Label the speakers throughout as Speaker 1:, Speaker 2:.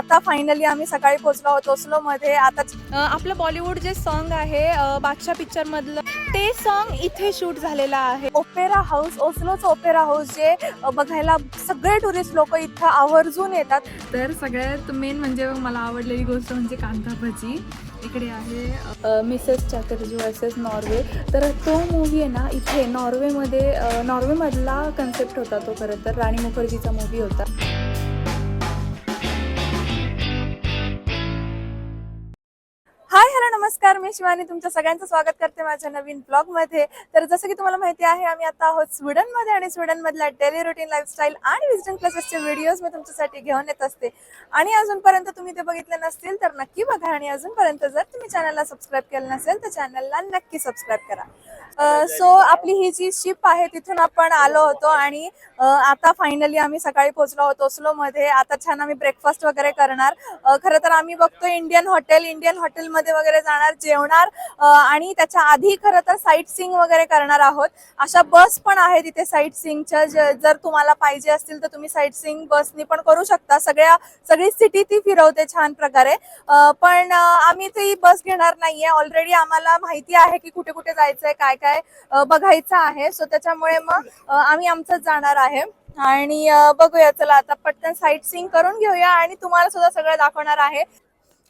Speaker 1: आता फायनली आम्ही सकाळी पोहोचलो आहोत ओस्लो मध्ये आता
Speaker 2: आपलं बॉलिवूड जे सॉन्ग आहे बादशाह पिक्चर मधलं ते सॉन्ग इथे शूट झालेलं आहे.
Speaker 1: ओपेरा हाऊस ओस्लोचं ओपेरा हाऊस जे बघायला सगळे टुरिस्ट लोक इथं आवर्जून येतात.
Speaker 2: तर सगळ्यात मेन म्हणजे मला आवडलेली गोष्ट म्हणजे कांदा भजी. इकडे आहे मिसेस चॅटर्जी वर्सेस नॉर्वे तर तो मूवी आहे ना इथे नॉर्वेमध्ये नॉर्वेमधला कन्सेप्ट होता तो खरं तर. राणी मुखर्जीचा मूवी होता.
Speaker 1: नमस्कार मी शिवानी. तुमच्या सगळ्यांचं स्वागत करते माझ्या नवीन ब्लॉगमध्ये तर जसं की तुम्हाला माहिती आहे आम्ही आता आहोत स्वीडनमध्ये आणि स्वीडनमधल्या डेली रुटीन लाईफस्टाईल आणि विजिटिंग क्लासेसचे व्हिडिओज मी तुमच्यासाठी घेऊन येत असते. आणि अजूनपर्यंत तुम्ही ते बघितले नसतील तर नक्की बघा. आणि अजूनपर्यंत जर तुम्ही चॅनलला सबस्क्राईब केलं नसेल तर चॅनलला नक्की सबस्क्राईब करा. सो आपली ही जी शिप आहे तिथून आपण आलो होतो आणि आता फायनली आम्ही सकाळी पोहोचलो होतो ओस्लो मध्ये आता छान आम्ही ब्रेकफास्ट वगैरे करणार. खर खरं तर आम्ही बघतो इंडियन हॉटेल इंडियन हॉटेलमध्ये वगैरे जाणार जेवणार आणि त्याच्या आधी खरं तर साईट सिंग वगैरे करणार आहोत. अशा बस पण आहे तिथे साईट सिंगच्या जर तुम्हाला पाहिजे असतील तर तुम्ही साईट सिंग बसनी पण करू शकता. सगळ्या सगळी सिटी ती फिरवते छान प्रकारे. पण आम्ही ती बस घेणार नाहीये. ऑलरेडी आम्हाला माहिती आहे की कुठे कुठे जायचंय काय काय बघायचं आहे. सो त्याच्यामुळे मग आम्ही आमचंच जाणार आहे. आणि बघूया. चला आता पटकन साईट सीन करून घेऊया आणि तुम्हाला सुद्धा सगळं दाखवणार आहे.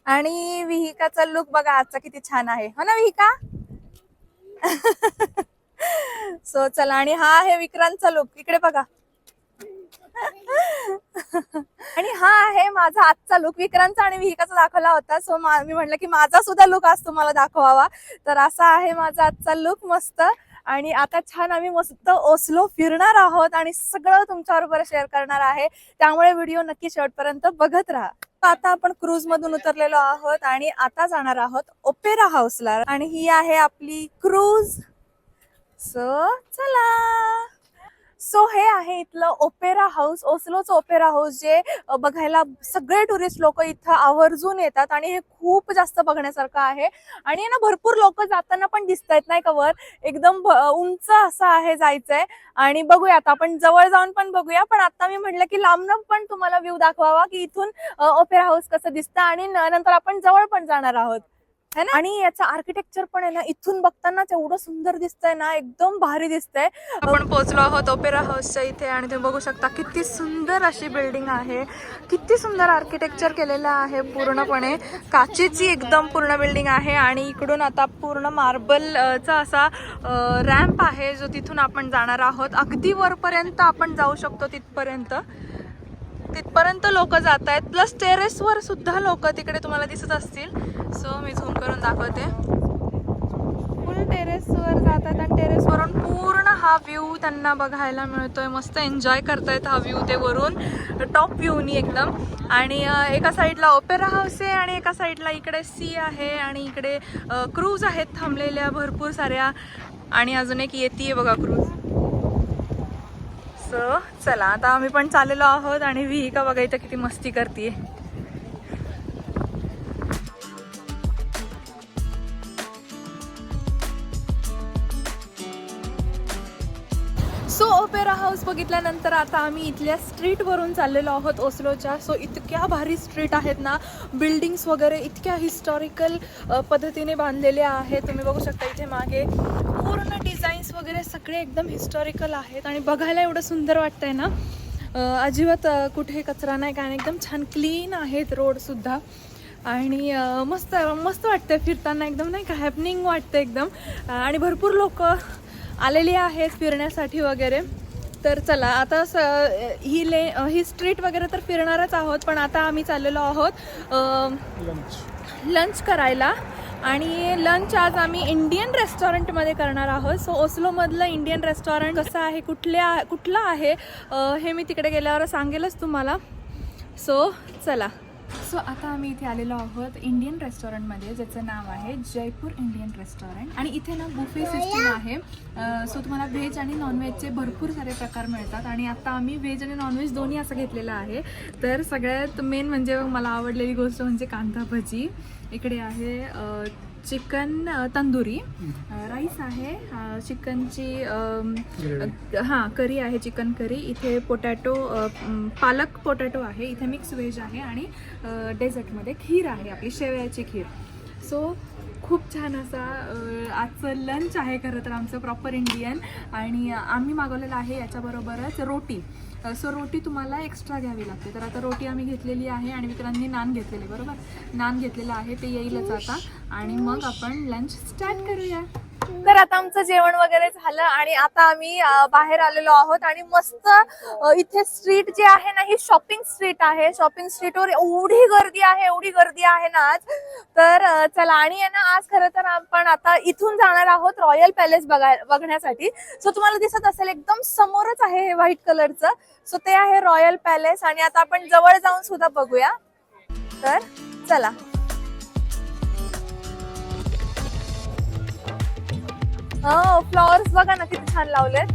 Speaker 1: आणि विहिकाचा लुक बघा आजचा किती छान आहे. हो ना विहिका? सो चला आणि हा आहे विक्रांतचा लुक इकडे बघा. आणि हा आहे माझा आजचा लुक विक्रांतचा आणि विहिकाचा दाखवला होता. सो मी म्हटलं की माझा सुद्धा लुक आज तुम्हाला दाखवावा. तर असा आहे माझा आजचा लुक मस्त. आणि आता छान आम्ही मस्त ओसलो फिरणार आहोत आणि सगळं तुमच्याबरोबर शेअर करणार आहे. त्यामुळे व्हिडिओ नक्की शेवटपर्यंत बघत राहा. आता आपण क्रूज मधून उतरलेलो आहोत आणि आता जाणार आहोत ओपेरा हाऊसला आणि ही आहे आपली क्रूज सो चला. सो हे आहे इथलं ओपेरा हाऊस ओस्लोचं ओपेरा हाऊस जे बघायला सगळे टुरिस्ट लोक इथं आवर्जून येतात आणि हे खूप जास्त बघण्यासारखं आहे. आणि ना भरपूर लोक जाताना पण दिसत आहेत नाही का वर? एकदम उंच असं आहे जायचंय. आणि बघूया आता आपण जवळ जाऊन पण बघूया. पण आता मी म्हटलं की लांबनं पण तुम्हाला व्ह्यू दाखवावा की इथून ओपेरा हाऊस कसं दिसतं आणि नंतर आपण जवळ पण जाणार आहोत. आणि याचं आर्किटेक्चर पण आहे ना इथून बघताना एवढं सुंदर दिसतंय ना एकदम भारी दिसतंय.
Speaker 2: आपण पोहोचलो आहोत ओपेरा हाऊसच्या इथे आणि तुम्ही बघू शकता किती सुंदर अशी बिल्डिंग आहे. किती सुंदर आर्किटेक्चर केलेलं आहे पूर्णपणे. काचेची एकदम पूर्ण बिल्डिंग आहे आणि इकडून आता पूर्ण मार्बल अ, चा असा रॅम्प आहे जो तिथून आपण जाणार आहोत. अगदी वरपर्यंत आपण जाऊ शकतो तिथपर्यंत. पर्यंत लोक जात आहेत. प्लस टेरेसवर सुद्धा लोक तिकडे तुम्हाला दिसत असतील. सो मी झूम करून दाखवते. फुल टेरेसवर आहेत आणि टेरेसवरून पूर्ण हा व्ह्यू त्यांना बघायला मिळतोय. मस्त एन्जॉय करतायत हा व्ह्यू ते वरून. टॉप व्ह्यूनी एकदम. आणि एका साईडला ओपेरा हाऊस आहे आणि एका साईडला इकडे सी आहे आणि इकडे क्रूज आहेत थांबलेल्या भरपूर साऱ्या. आणि अजून एक येते बघा क्रूज सो चला आता आम्ही पण चाललेलो आहोत आणि विहिका बघा इथं किती मस्ती करते हाऊस बघितल्यानंतर आता आम्ही इथल्या स्ट्रीटवरून चाललेलो आहोत ओस्लोच्या. सो इतक्या भारी स्ट्रीट आहेत ना. बिल्डिंग्स वगैरे इतक्या हिस्टॉरिकल पद्धतीने बांधलेल्या आहेत. तुम्ही बघू शकता इथे मागे पूर्ण डिझाईन्स वगैरे सगळे एकदम हिस्टॉरिकल आहेत. आणि बघायला एवढं सुंदर वाटतंय ना. अजिबात कुठे कचरा नाही. काय एकदम छान क्लीन आहेत रोडसुद्धा आणि मस्त मस्त वाटतं फिरताना. एकदम नाही का हॅपनिंग वाटतं एकदम. आणि भरपूर लोक आलेली आहेत फिरण्यासाठी वगैरे. तर चला आता स ही ले ही स्ट्रीट वगैरे तर फिरणारच आहोत पण आता आम्ही चाललेलो आहोत लंच करायला. आणि लंच आज आम्ही इंडियन रेस्टॉरंटमध्ये करणार आहोत. सो ओस्लोमधलं इंडियन रेस्टॉरंट कसं आहे कुठल्या कुठलं आहे हे मी तिकडे गेल्यावर सांगेलच तुम्हाला. सो चला. सो आता आम्ही इथे आलेलो आहोत इंडियन रेस्टॉरंटमध्ये ज्याचं नाव आहे जयपूर इंडियन रेस्टॉरंट आणि इथे ना बुफे सिस्टीम आहे. सो तुम्हाला व्हेज आणि नॉनव्हेजचे भरपूर सारे प्रकार मिळतात. आणि आता आम्ही व्हेज आणि नॉनव्हेज दोन्ही असं घेतलेलं आहे. तर सगळ्यात मेन म्हणजे मला आवडलेली गोष्ट म्हणजे कांदा भजी. इकडे आहे चिकन तंदुरी राईस आहे चिकनची हां करी आहे चिकन करी. इथे पोटॅटो पालक पोटॅटो आहे. इथे मिक्स व्हेज आहे आणि डेझर्टमध्ये खीर आहे आपली शेवयाची खीर. सो खूप छान असा आजचं लंच आहे खरं तर आमचं प्रॉपर इंडियन आणि आम्ही मागवलेलं आहे याच्याबरोबरच रोटी. सो रोटी तुम्हाला एक्स्ट्रा घ्यावी लागते. तर आता रोटी आम्ही घेतलेली आहे आणि विक्रांतनी नान घेतलेले बरोबर? नान घेतलेलं आहे ते येईलच आता. आणि मग आपण लंच स्टार्ट करूया.
Speaker 1: तर आता आमचं जेवण वगैरे झालं आणि आता आम्ही बाहेर आलेलो आहोत आणि मस्त इथे स्ट्रीट जे आहे ना ही शॉपिंग स्ट्रीट आहे. शॉपिंग स्ट्रीटवर एवढी गर्दी आहे एवढी गर्दी आहे ना आज. तर चला आणि आहे ना आज खरं तर आपण आता इथून जाणार आहोत रॉयल पॅलेस बघाय बघण्यासाठी. सो तुम्हाला दिसत असेल एकदम समोरच आहे हे व्हाईट कलरचं सो ते आहे रॉयल पॅलेस आणि आता आपण जवळ जाऊन सुद्धा बघूया. तर चला. हो फ्लॉवर्स बघा ना किती छान लावलेत.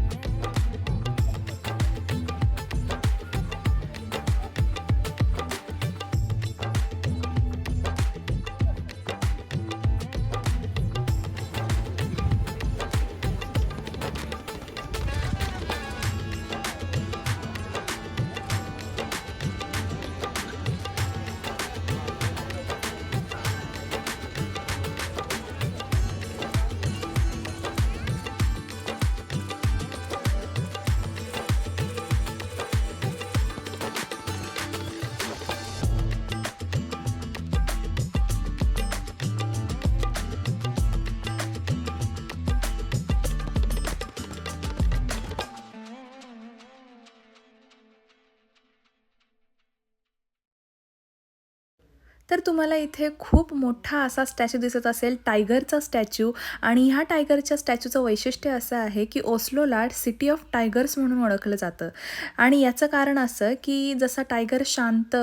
Speaker 2: तर तुम्हाला इथे खूप मोठा असा स्टॅच्यू दिसत असेल टायगरचा स्टॅच्यू. आणि ह्या टायगरच्या स्टॅच्यूचं वैशिष्ट्य असं आहे की ओस्लोला सिटी ऑफ टायगर्स म्हणून ओळखलं जातं. आणि याचं कारण असं की जसा टायगर शांत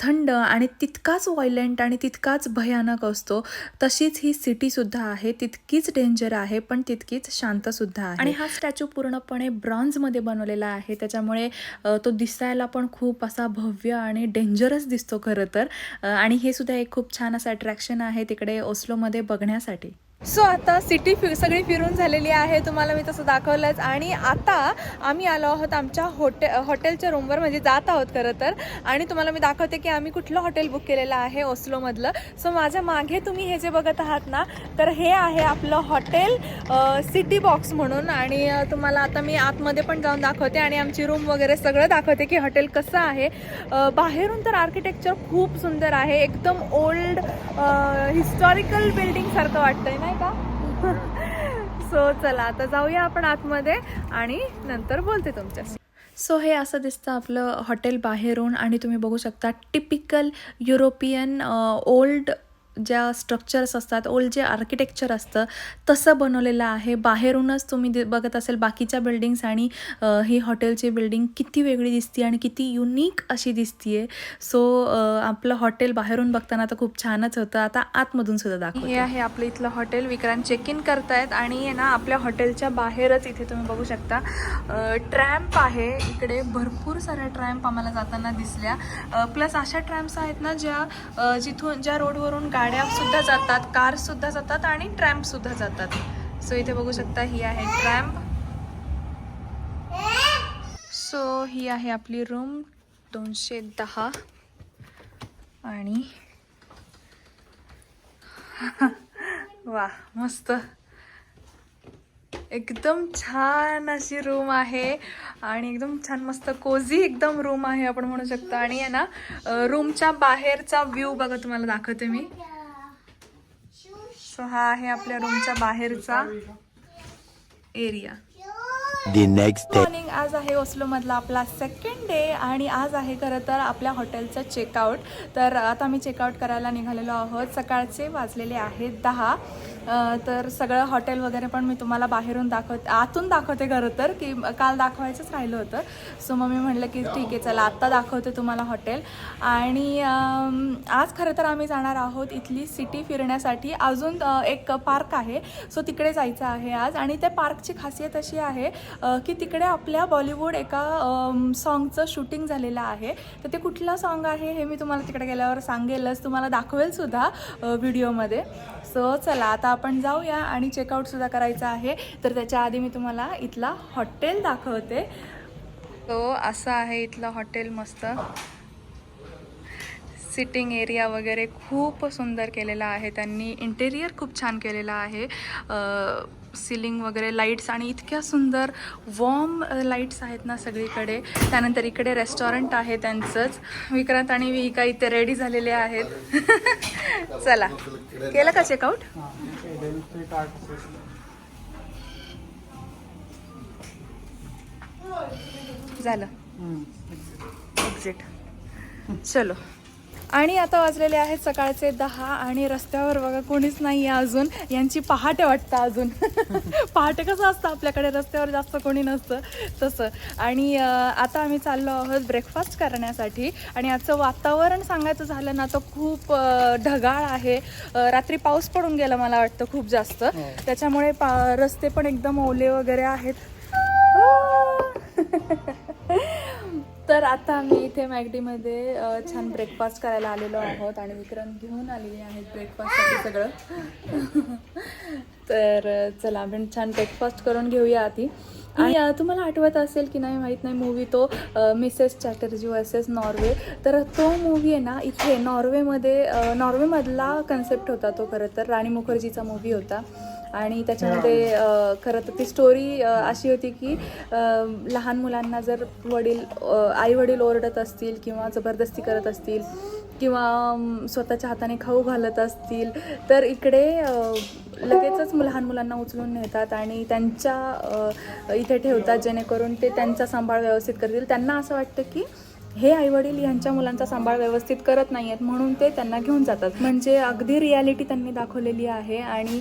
Speaker 2: थंड आणि तितकाच व्हायलेंट आणि तितकाच भयानक असतो तशीच ही सिटीसुद्धा आहे. तितकीच डेंजर आहे पण तितकीच शांतसुद्धा आहे. आणि हा स्टॅच्यू पूर्णपणे ब्रॉन्झमध्ये बनवलेला आहे. त्याच्यामुळे तो दिसायला पण खूप असा भव्य आणि डेंजरस दिसतो खरं तर. आणि हे सुद्धा एक खूप छान असं अट्रॅक्शन आहे तिकडे ओस्लोमध्ये बघण्यासाठी.
Speaker 1: सो आता सिटी फि सगळी फिरून झालेली आहे तुम्हाला मी तसं दाखवलंच. आणि आता आम्ही आलो आहोत आमच्या हॉटे हॉटेलच्या रूमवर म्हणजे जात आहोत खरं तर. आणि तुम्हाला मी दाखवते की आम्ही कुठलं हॉटेल बुक केलेलं आहे ओस्लोमधलं सो माझ्या मागे तुम्ही हे जे बघत आहात ना तर हे आहे आपलं हॉटेल सिटी बॉक्स म्हणून. आणि तुम्हाला आता मी आतमध्ये पण जाऊन दाखवते आणि आमची रूम वगैरे सगळं दाखवते की हॉटेल कसं आहे. बाहेरून तर आर्किटेक्चर खूप सुंदर आहे. एकदम ओल्ड हिस्टॉरिकल बिल्डिंगसारखं वाटतं आहे नाही का? सो चला आता जाऊया आपण आतमध्ये आणि नंतर बोलते तुमच्याशी.
Speaker 2: सो हे असं दिसतं आपलं हॉटेल बाहेरून आणि तुम्ही बघू शकता टिपिकल युरोपियन ओल्ड ज्या स्ट्रक्चर्स असतात ओल्ड जे आर्किटेक्चर असतं तसं बनवलेलं आहे. बाहेरूनच तुम्ही दि- बघत असेल बाकीच्या बिल्डिंग्स आणि ही हॉटेलची बिल्डिंग किती वेगळी दिसते आणि किती युनिक अशी दिसतीये. सो आपलं हॉटेल बाहेरून बघताना तर खूप छानच होतं. आता आतमधून सुद्धा दाखव हे आहे आपलं इथलं हॉटेल विक्रांत चेक इन करतायत आणि आहे ना आपल्या हॉटेलच्या बाहेरच इथे तुम्ही बघू शकता ट्रॅम्प आहे. इकडे भरपूर साऱ्या ट्रॅम्प आम्हाला जाताना दिसल्या. प्लस अशा ट्रॅम्प्स आहेत ना ज्या जिथून ज्या रोडवरून गाडी सुद्धा जातात कार सुद्धा जातात आणि ट्रॅम्प सुद्धा जातात. सो इथे बघू शकता ही आहे ट्रॅम्प सो ही आहे आपली रूम दोनशे दहा. आणि वा मस्त. एकदम छान अशी रूम आहे आणि एकदम छान मस्त कोझी एकदम रूम आहे आपण म्हणू शकतो. आणि आहे ना रूमच्या बाहेरचा व्ह्यू बघा तुम्हाला दाखवते मी. सो हा आहे आपल्या रूमच्या बाहेरचा एरिया
Speaker 3: day.
Speaker 2: मॉर्निंग आज आहे ओस्लोमधला आपला सेकंड डे आणि आज आहे खरं तर आपल्या हॉटेलचं चेकआउट तर आता मी चेकआउट करायला निघालेलो आहोत. सकाळचे वाजलेले आहेत दहा. तर सगळं हॉटेल वगैरे पण मी तुम्हाला बाहेरून दाखवते आतून दाखवते खरं तर की काल दाखवायचंच राहिलं होतं. सो मग मी म्हटलं की ठीक आहे चला आत्ता दाखवते तुम्हाला हॉटेल. आणि आज खरं तर आम्ही जाणार आहोत इथली सिटी फिरण्यासाठी. अजून एक पार्क आहे. सो तिकडे जायचं आहे आज. आणि त्या पार्कची खासियत अशी आहे की तिकडे आपल्या बॉलिवूड एका सॉन्गचं शूटिंग झालेलं आहे. तर ते कुठलं सॉन्ग आहे हे मी तुम्हाला तिकडे गेल्यावर सांगेलच. तुम्हाला दाखवेल सुद्धा व्हिडिओमध्ये सो चला आता आपण जाऊया आणि चेकआउटसुद्धा करायचं आहे. तर त्याच्या आधी मी तुम्हाला इथला हॉटेल दाखवते. तो असं आहे इथलं हॉटेल मस्त. सिटिंग एरिया वगैरे खूप सुंदर केलेला आहे. त्यांनी इंटेरियर खूप छान केलेला आहे. सिलिंग वगैरे लाईट्स आणि इतक्या सुंदर वॉर्म लाईट्स आहेत ना सगळीकडे. त्यानंतर इकडे रेस्टॉरंट आहे त्यांचंच. विक्रांत आणि विहिका इथे रेडी झालेले आहेत. चला. केलं का चेकआउट झालं. एक्झिट चलो. आणि आता वाजलेले आहेत सकाळचे दहा आणि रस्त्यावर बघा कोणीच नाही आहे अजून. यांची पहाटे वाटतं अजून. पहाटे कसं असतं आपल्याकडे? रस्त्यावर जास्त कोणी नसतं तसं. आणि आता आम्ही चाललो आहोत ब्रेकफास्ट करण्यासाठी. आणि आजचं वातावरण सांगायचं झालं ना तर खूप ढगाळ आहे. रात्री पाऊस पडून गेला मला वाटतं खूप जास्त. त्याच्यामुळे पा रस्ते पण एकदम ओले वगैरे आहेत. तर आता आम्ही इथे मॅगडीमध्ये छान ब्रेकफास्ट करायला आलेलो आहोत आणि विक्रम घेऊन आलेले आहेत ब्रेकफास्टसाठी सगळं. तर चला आपण छान ब्रेकफास्ट करून घेऊया आधी. आणि तुम्हाला आठवत असेल की नाही माहीत नाही मूवी तो मिसेस चॅटर्जी वर्सेस नॉर्वे तर तो मूवी आहे ना इथे नॉर्वेमध्ये नॉर्वेमधला कन्सेप्ट होता तो खरं तर. राणी मुखर्जीचा मूवी होता. आणि त्याच्यामध्ये खरं तर ती स्टोरी अशी होती की लहान मुलांना जर वडील आई वडील ओरडत असतील किंवा जबरदस्ती करत असतील किंवा स्वतःच्या हाताने खाऊ घालत असतील तर इकडे लगेचच लहान मुलांना उचलून नेतात आणि त्यांच्या इथे ठेवतात जेणेकरून ते त्यांचा सांभाळ व्यवस्थित करतील. त्यांना असं वाटतं की हे आईवडील यांच्या मुलांचा सांभाळ व्यवस्थित करत नाही आहेत म्हणून ते त्यांना घेऊन जातात. म्हणजे अगदी रियालिटी त्यांनी दाखवलेली आहे आणि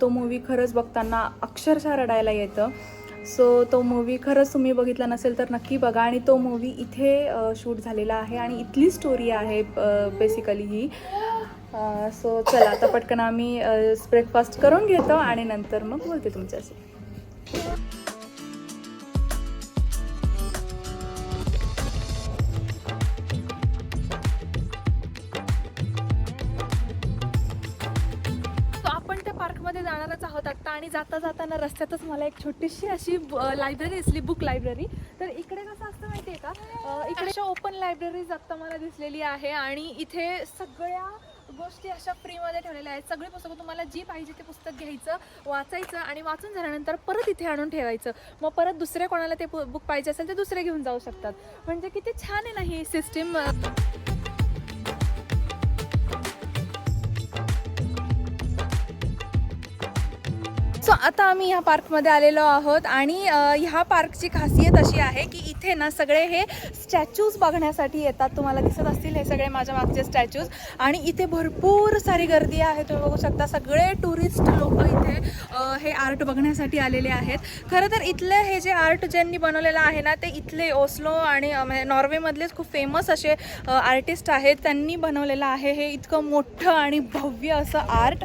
Speaker 2: तो मूवी खरंच बघताना अक्षरशः रडायला येतं. सो तो मूवी खरंच तुम्ही बघितला नसेल तर नक्की बघा आणि तो मूवी इथे शूट झालेला आहे आणि इथली स्टोरी आहे बेसिकली ही. सो चला आता पटकन आम्ही ब्रेकफास्ट करून घेतो आणि नंतर मग बोलते तुमच्याशी. जाणारच आणि जाता जाताना रस्त्यातच मला एक छोटीशी अशी लायब्ररी दिसली बुक लायब्ररी तर इकडे कसं असतं माहिती आहे का इकडे ओपन लायब्ररीज आत्ता मला दिसलेली आहे आणि इथे सगळ्या गोष्टी अशा फ्रीमध्ये ठेवलेल्या आहेत. सगळी पुस्तकं तुम्हाला जी पाहिजे ते पुस्तक घ्यायचं वाचायचं आणि वाचून झाल्यानंतर परत इथे आणून ठेवायचं. मग परत दुसरे कोणाला ते बुक पाहिजे असेल ते दुसरे घेऊन जाऊ शकतात. म्हणजे किती छान आहे ना ही सिस्टीम सो आता आम्ही ह्या पार्कमध्ये आलेलो आहोत आणि ह्या पार्कची खासियत अशी आहे की इथे ना सगळे हे स्टॅच्यूज बघण्यासाठी येतात. तुम्हाला दिसत असतील हे सगळे माझ्या मागचे स्टॅच्यूज आणि इथे भरपूर सारी गर्दी आहे. तुम्ही बघू शकता सगळे टुरिस्ट लोक इथे हे आर्ट बघण्यासाठी आलेले आहेत. खरं तर इथलं हे जे आर्ट ज्यांनी बनवलेलं आहे ना ते इथले ओस्लो आणि म्हणजे नॉर्वेमधलेच खूप फेमस असे आर्टिस्ट आहेत. त्यांनी बनवलेलं आहे. हे इतकं मोठं आणि भव्य असं आर्ट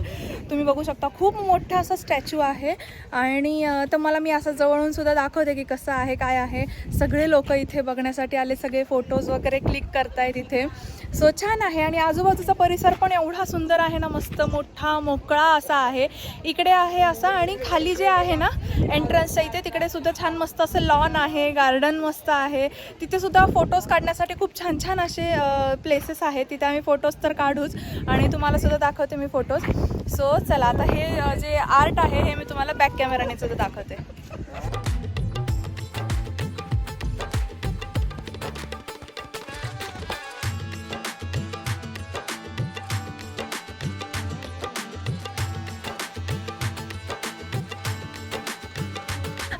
Speaker 2: तुम्ही बघू शकता खूप मोठं असं स्टॅच्यू आहे. आहे. आणि तर मला मी असं जवळून सुद्धा दाखवते की कसं आहे काय आहे. सगळे लोक इथे बघण्यासाठी आले सगळे फोटोज वगैरे क्लिक करतायत इथे. सो छान आहे. आणि आजूबाजूचा परिसर पण एवढा सुंदर आहे ना मस्त मोठा मोकळा असा आहे. इकडे आहे असा आणि खाली जे आहे ना एंट्रन्सच्या इथे तिकडे सुद्धा छान मस्त असं लॉन आहे गार्डन मस्त आहे. तिथे सुद्धा फोटोज काढण्यासाठी खूप छान छान असे प्लेसेस आहेत. तिथे आम्ही फोटोज तर काढूच. आणि तुम्हाला सुद्धा दाखवते मी फोटोज सो चला आता हे जे आर्ट आहे हे मी तुम्हाला बॅक कॅमेराने सुद्धा दाखवते.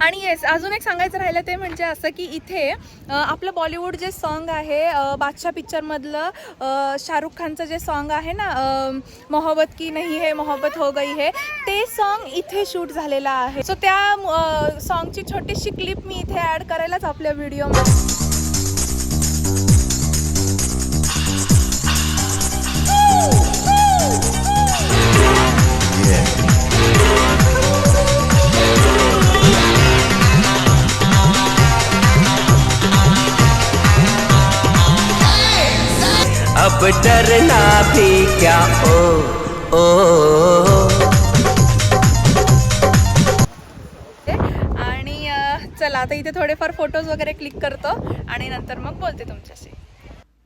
Speaker 2: आणि येस अजून एक सांगायचं राहिलं ते म्हणजे असं की इथे आपलं बॉलिवूड जे सॉन्ग आहे बादशाह पिक्चरमधलं शाहरुख खानचं जे सॉन्ग आहे ना मोहब्बत की नाही हे मोहब्बत हो गई हे ते सॉन्ग इथे शूट झालेलं आहे. सो त्या सॉन्गची छोटीशी क्लिप मी इथे ॲड करायलाच आपल्या व्हिडिओमध्ये
Speaker 4: अब डरना भी क्या? ओ ओ,
Speaker 2: आणि चला आता इथे थोडेफार फोटोज वगैरे क्लिक करतो आणि नंतर मग बोलते तुमच्याशी.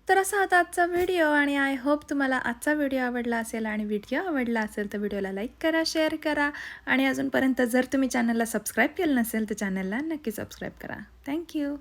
Speaker 1: तर असा होता आजचा व्हिडिओ आणि आय होप तुम्हाला आजचा व्हिडिओ आवडला असेल आणि व्हिडिओ आवडला असेल तर व्हिडिओला लाईक करा शेअर करा आणि अजूनपर्यंत जर तुम्ही चॅनलला सबस्क्राईब केलं नसेल तर चॅनलला नक्की सबस्क्राईब करा. थँक्यू